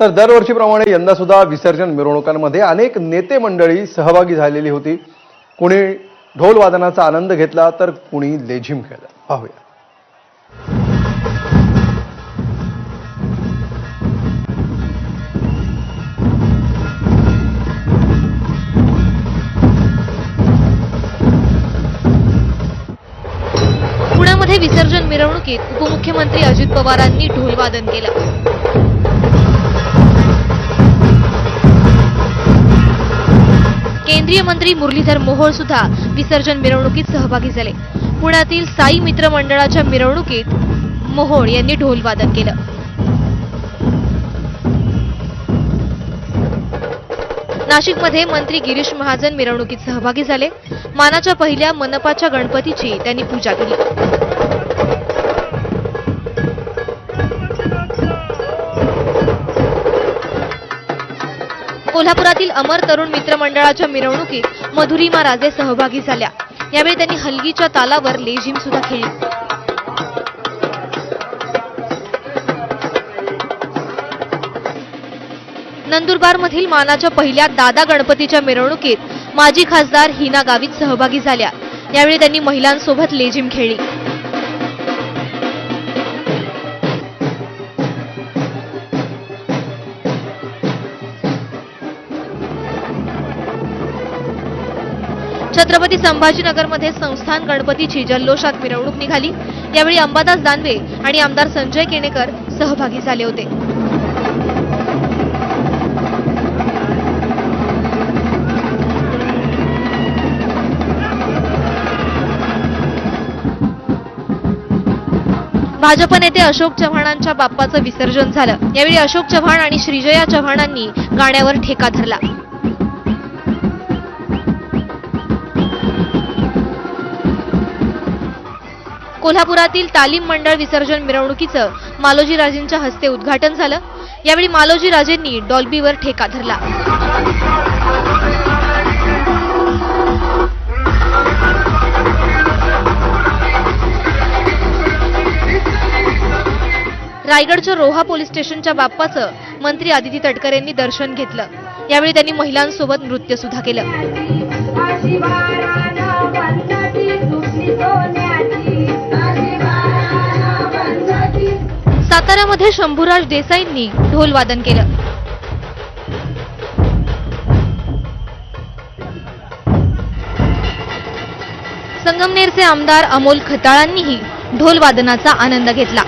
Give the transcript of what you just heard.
तर दरवर्षीप्रमाणे यंदा सुद्धा विसर्जन मिरवणुकांमध्ये अनेक नेते मंडळी सहभागी झालेली होती. कुणी ढोल वादनाचा आनंद घेतला तर कुणी लेझिम खेळला. पाहूया. पुण्यामध्ये विसर्जन मिरवणुकीत उपमुख्यमंत्री अजित पवारांनी ढोलवादन केलं. केंद्रीय मंत्री मुरलीधर मोहोळ सुद्धा विसर्जन मिरवणुकीत सहभागी झाले. पुण्यातील साई मित्र मंडळाच्या मिरवणुकीत मोहोळ यांनी ढोलवादन केलं. नाशिकमध्ये मंत्री गिरीश महाजन मिरवणुकीत सहभागी झाले. मानाच्या पहिल्या मनपाच्या गणपतीची त्यांनी पूजा केली. कोल्हापुरातील अमर तरुण मित्र मंडळाच्या मिरवणुकीत मधुरिमा राजे सहभागी झाल्या. यावेळी त्यांनी हलगीच्या तालावर लेझिम सुद्धा खेळली. नंदुरबारमधील मानाच्या पहिल्या दादा गणपतीच्या मिरवणुकीत माजी खासदार हिना गावित सहभागी झाल्या. यावेळी त्यांनी महिलांसोबत लेझिम खेळली. छत्रपती संभाजीनगरमध्ये संस्थान गणपतीची जल्लोषात मिरवणूक निघाली. यावेळी अंबादास दानवे आणि आमदार संजय केणेकर सहभागी झाले होते. भाजप नेते अशोक चव्हाणांच्या बाप्पाचं विसर्जन झालं. यावेळी अशोक चव्हाण आणि श्रीजया चव्हाणांनी गाण्यावर ठेका धरला. कोल्हापुरातील तालीम मंडळ विसर्जन मिरवणुकीचं मालोजी राजेंच्या हस्ते उद्घाटन झालं. यावेळी मालोजी राजेंनी डॉल्बीवर ठेका धरला. रायगडच्या रोहा पोलीस स्टेशनच्या बाप्पाचं मंत्री आदिती तटकर यांनी दर्शन घेतलं. यावेळी त्यांनी महिलांसोबत नृत्य सुद्धा केलं. साताऱ्यामध्ये शंभूराज देसाईंनी ढोल वादन केलं. संगमनेरचे आमदार अमोल खताळांनीही ढोल वादनाचा आनंद घेतला.